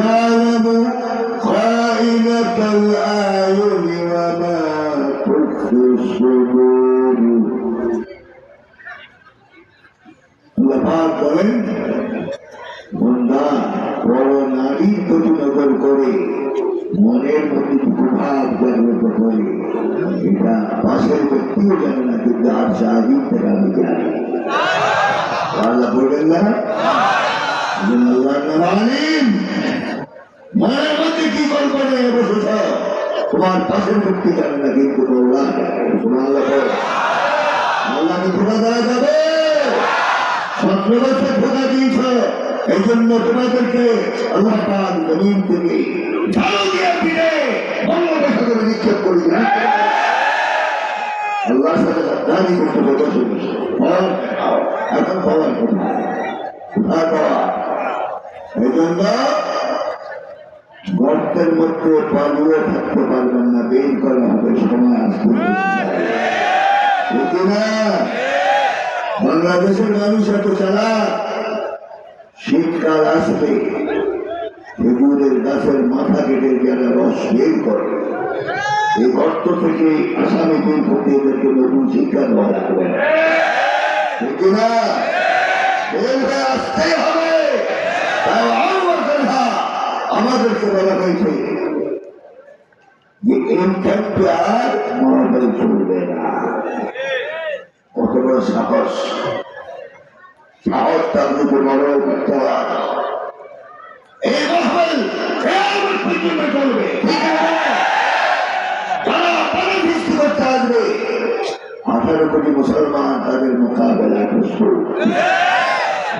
يعلم خائنة الأعين وما تخفي الصدور আল্লাহ পাক বলেন বন্দা বড় নারীর প্রতি নজর করে মনের মধ্যে প্রভাব জাগ্রত করে এটা পাশের ব্যক্তিও জানে না কিন্তু আর সাহায্য থেকে আমি জানি আল্লাহ বলবেন না মনের মধ্যে কি কল্পনা বসেছ তোমার পাশের ব্যক্তি জানে না কিন্তু আল্লাহ আল্লাহকে খোঁড়া দেওয়া যাবে সতেরো বছর খোঁড়া দিয়েছ এই জন্য তোমাদেরকে আল্লাহ পাক জমিন থেকে এই জন্য গর্তের মধ্যে পালিয়ে থাকতে পারবেন না, বের করা হবে, সময় ঠিক বাংলাদেশের মানুষ এত চালা শীতকাল আসবে, খেজুরের গাছের মাথা কেটে যারা রস বের করে এই গর্ত থেকে আসামি দিন করতে এদেরকে নতুন শিক্ষা দেওয়া লাগবে। না বের আসতেই হবে। আমাদেরকে বলা হয়েছে আর মহামারী চলবে না। কত বড় সাহস। সাহস তার মধ্যে বড় করতে এই মহল পর্যন্ত চলবে। ঠিক আছে? যারা পানি সৃষ্টি করতে আসবে, আঠারো কোটি মুসলমান তাদের মোকাবেলা প্রস্তুত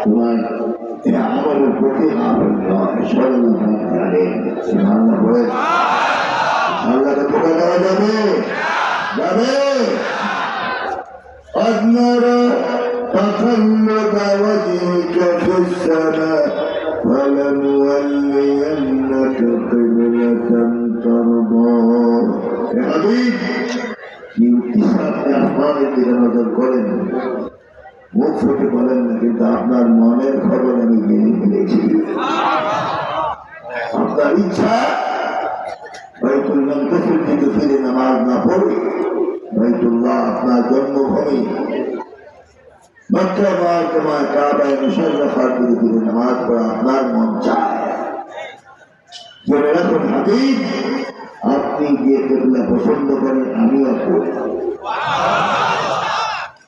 তোমার এই আমলের প্রতি আমল নয় সরকার জানেন আল্লাহ বলে আল্লাহকে ধোকা দেওয়া যাবে যাবে قد نرى تقلب وجهك في السماء فلنولينك قبلة ترضاها يا حبيب কি উদ্দেশ্যে আপনি আসমানের দিকে নজর করেন মুখ বলেন না, কিন্তু আপনার মনের খবর আমি জেনে আপনার ইচ্ছা আপনার আপনার মন আপনি যে পছন্দ করেন, আমিও করি।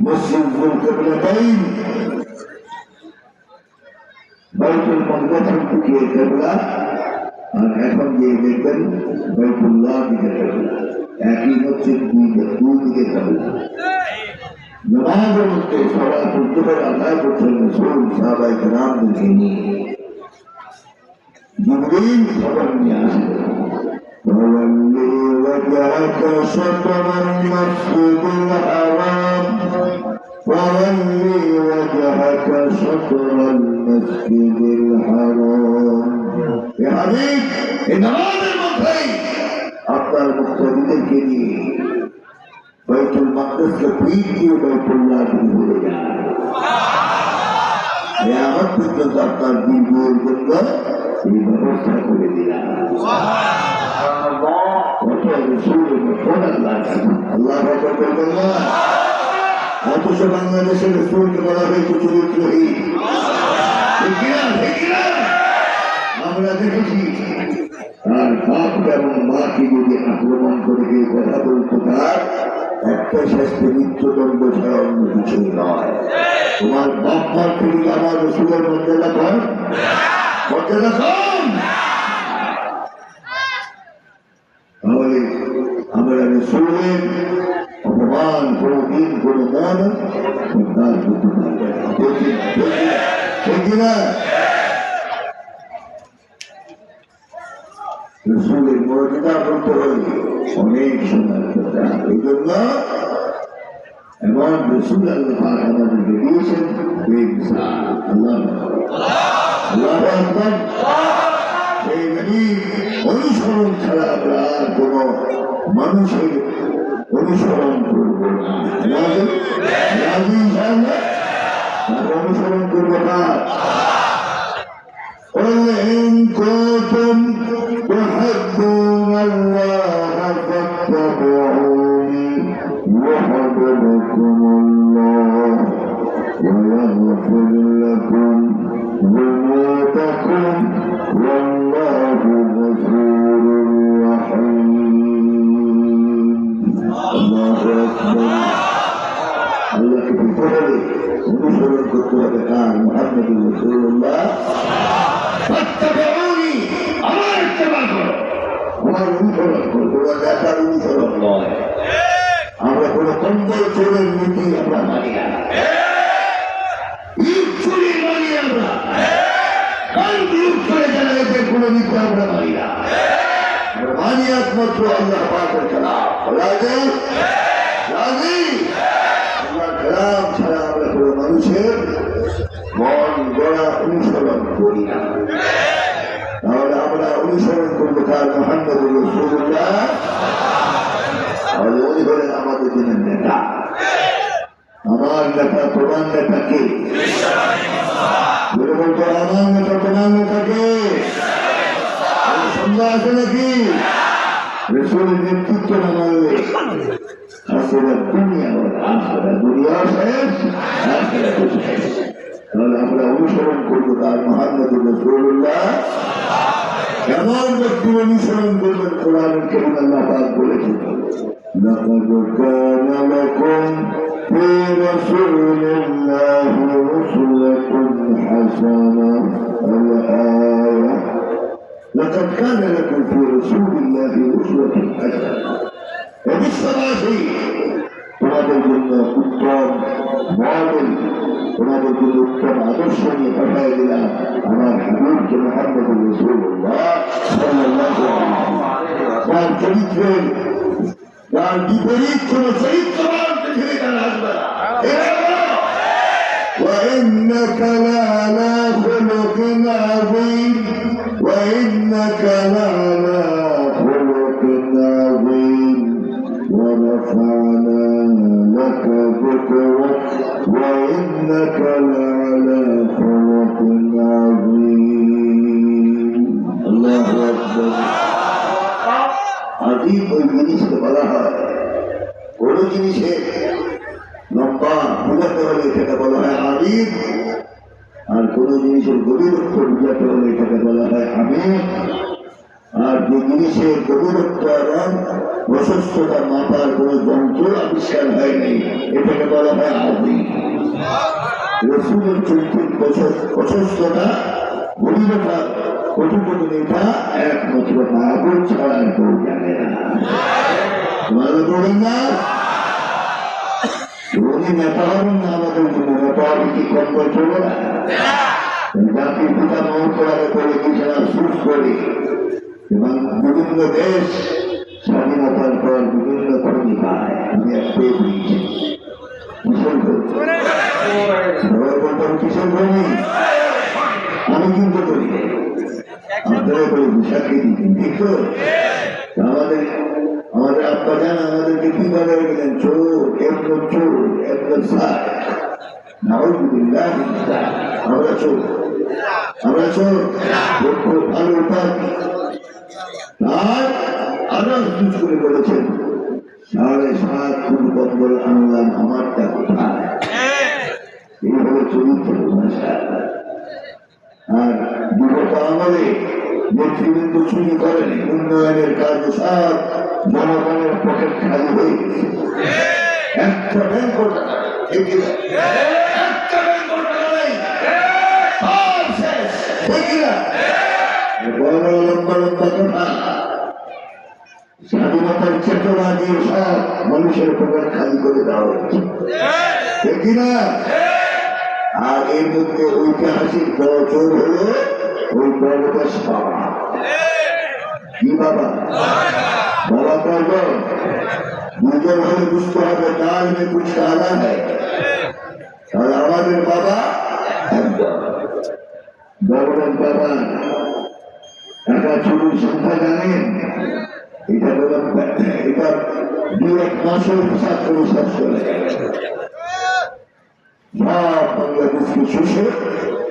মসজিদ গুল কেবলাতাইন বাইতুল মকদসের দিকে কেবলা আর এখন যে দেখবেন বাইতুল্লাহ দিকে কেবলা একই মসজিদ দুই দুই দিকে কেবলা নামাজের মধ্যে সবাই করতে পারে আদায় করছেন রসুল সাহাবাই কেরামদেরকে নিয়ে জিবরিল খবর নিয়ে আসবে فولي وجهك شطر المسجد الحرام فولي وجهك شطر المسجد الحرام يا حبيب إن هذا المطهي আপনার মুক্তাদিদেরকে নিয়ে বাইতুল মাকদাসকে পিঠ দিয়ে বাইতুল্লাহ দিন ঘুরে যান আমার পর্যন্ত আপনার দিন জন্য এই ব্যবস্থা করে দিলাম কত রসুল কত আল্লাহ করবেন না অথচ বাংলাদেশের রেসুলকে বলা হয়েছে চরিত্রহী আমরা দেখেছি আর বাপ এবং মাকে যদি করে গিয়ে কথা বলতে তার একটা শাস্তি মৃত্যুদণ্ড ছাড়া তোমার বাপ মার থেকে আমার রসুলের মর্যাদা কম মর্যাদা কম তাহলে আমরা রসুলের অপমান কোনো দিন কোনো মন উদ্ধার করতে পারবে না। ঠিক কি- ঠিক কি- ঠিক কিনা রসুলের মর্যাদা করতে হলে অনেক সময় করতে হবে এই জন্য এমন রসুল আল্লাহ পাক আমাদেরকে আর কোন মানুষের অনুসরণ করব না রাজি? রাজি ইনশাআল্লাহ? আমরা অনুসরণ করবো না قل إن كنتم تحبون الله فاتبعوني يحببكم الله ويغفر لكم ذنوبكم والله অনুসরণ করতে হবে কার মোহাম্মদ রসুল্লাহ ফাত্তাবিউনি, আমার ইত্তেবা করো। আমার অনুসরণ করো তোমরা দেখার অনুসরণ নয় আমরা কোন কম্বল চোরের নীতি আমরা মানি না। ইট চুরি মানি আমরা কাল বিয়োগ করে যারা এদের কোন নীতি আমরা মানি না। আমরা মানি একমাত্র আল্লাহ পাকের রাজে? রাজি? আমরা মানুষের মন গড়া অনুসরণ। করি না তাহলে আমরা অনুসরণ করব তার মোহাম্মদ রসুল্লাহ তাহলে উনি হলেন আমাদের দিনের নেতা, আমার নেতা তোমার নেতা কে? বলতো, আমার নেতা তোমার নেতা কে? কোনো আছে নাকি? রসুলের নেতৃত্ব না আসলে দুনিয়া আসলে দুনিয়া শেষ আখেরাত শেষ তাহলে আমরা অনুসরণ করবো তার মোহাম্মদ রসুল্লাহ কেমন ব্যক্তি অনুসরণ করবেন কোরআন কেমন আল্লাহ পাক বলেছেন لقد كان لكم في رسول الله أسوة حسنة الآية لقد كان لكم في رسول الله أسوة حسنة وبالصلاة তোমাদের জন্য উত্তম মডেল তোমাদের জন্য উত্তম আদর্শ নিয়ে পাঠাই দিলাম আমার হাবিবকে মোহাম্মদ রসুল্লাহ সাল্লাল্লাহু আলাইহি ওয়াসাল্লাম। তার চরিত্রের তার বিপরীত কোন চরিত্রবান পৃথিবীতে আর আসবে না এরা বলো, وإنك لعلى خلق عظيم وإنك لعلى আজিব ওই জিনিসকে বলা হয় কোনো জিনিসের লম্বা বোঝাতে হলে সেটা বলা হয় আজিব আর কোনো জিনিসের গভীরত্ব বোঝাতে হলে সেটা বলা হয় আমি আর যে জিনিসের গভীরত্ব এবং প্রশস্ততা মাপার কোনো যন্ত্র আবিষ্কার হয়নি এটাকে বলা হয় আজি রসুলের প্রশস- প্রশস্ততা গভীরতা কতটুকু এটা একমাত্র মাহবুব ছাড়া কেউ জানে না। তোমাদের না? উনি নেতা হবেন না। আমাদের জন্য নেতা হবে কি কম মহোৎসবে করে। বিভিন্ন দেশ স্বাধীনতার পর বিভিন্ন পায়। আমি একটাই বুঝছি দিচ্ছেন আমাদের আমাদের আব্বা জান আমাদেরকে কি বলে গেলেন চোর একদম চোর একদম সার। আমরা করে বলেছেন সাড়ে সাত আনলাম আমারটা কোথায়? এই আর বিগত আমলে নেতৃবৃন্দ চুরি করেন, উন্নয়নের কাজ সব জনগণের পকেট খালি হয়ে গেছে। একটা ব্যাংক স্বাধীনতার চেতনা দিয়ে সব মানুষের পকেট খালি করে দেওয়া না আর এর মধ্যে ঐতিহাসিক বড় চোর হলো ওই বড়দেশ বাবা কি বাবা বাবা কয়জন দুজন হলে বুঝতে হবে ডাল মে কুছ কালা है আর আমাদের বাবা একজন বড়দের বাবা টাকা চুরির সংখ্যা জানেন এটা হলো এটা দু এক মাসের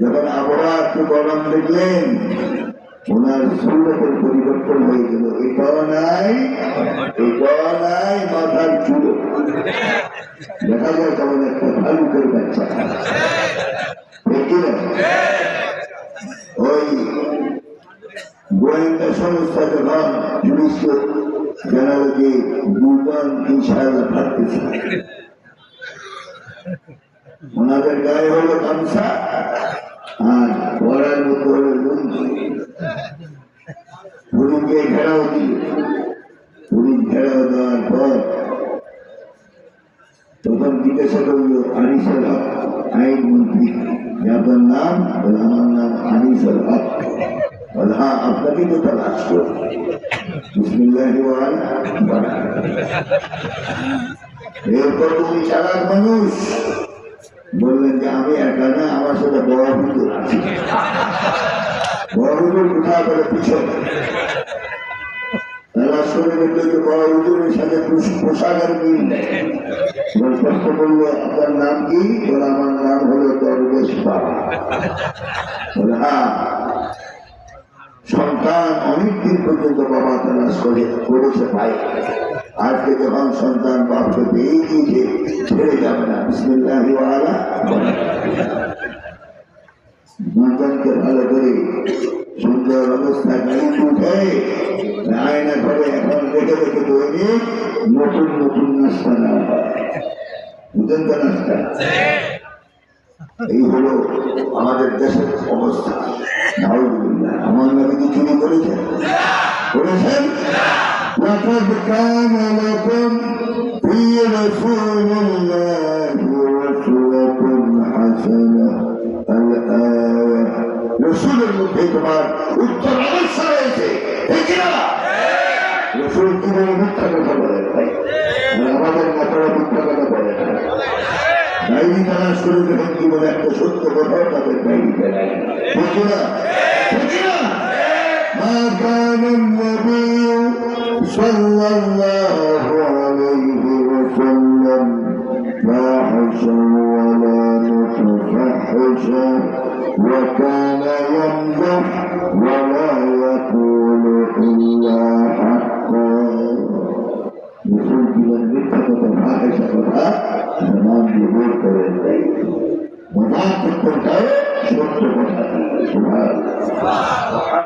যখন আবহাওয়া একটু গরম দেখলেন, ওনার সুরতের পরিবর্তন হয়ে গেল। এটাও নাই এটাও নাই, মাথার চুলো। দেখা যায় কেমন একটা ভালুকের বাচ্চা। ওই গোয়েন্দা সংস্থা যখন পুলিশকে জানালো যে দুজন ইনশাআল্লাহ থাকতেছে ওনাদের গায়ে হলো গামছা। আর পড়ার মতো লুঙ্গি পুলিশকে ঘেরাও দিল পুলিশ ঘেরাও দেওয়ার পর তখন জিজ্ঞাসা করল আনিসুল হক আইন মন্ত্রী, আপনার নাম? বলে, আমার নাম আনিসুল হক বলে হ্যাঁ আপনাকে তো মানুষ। বললেন যে, আমি একা না, আমার সাথে বড় হুজুর আছে। বড় হুজুর কোথায় করে পিছনে? করে দেখল যে, বড় হুজুরের সাথে পোশ- পোশাকের মিল নেই। প্রশ্ন করল, আপনার নাম কি? বলে, আমার নাম হলো দরবেশ বাবা। বলে হ্যাঁ সন্তান অনেকদিন পর্যন্ত বাবা করে করেছে পাই আজকে যখন সন্তান বাপকে পেয়ে গিয়েছে ছেড়ে যাবে না। বিসমিল্লাহ দুজনকে ভালো করে সুন্দর অবস্থা গাড়ি উঠে, আয়না করে এখন দেখে দেখে দৈনিক নতুন নতুন নাস্তা নেওয়া হয়। বুঝেন তো নাস্তা? এই হলো আমাদের দেশের অবস্থা। আমার কি চুরি করেছেন? করেছেন? لقد كان لكم في رسول الله أسوة حسنة الآية رسول মধ্যে তোমার উত্তর অবশ্যই রয়েছে ঠিক না রসুল কিভাবে মিথ্যা কথা বলে ভাই আর আমাদের নেতারা মিথ্যা কথা বলে না ডায়েরি তালাশ করে দেখেন কি বলে একটা সত্য কথাও তাদের ডায়েরিতে নাই ঠিক না ঠিক না الله عليه وسلم. فاحشا ولا متفحشا وكان يمدح ولا يقول إلا حقا يقول بلندتك تفاحشة تمام بيقول كلام وما تقول شفت سبحان الله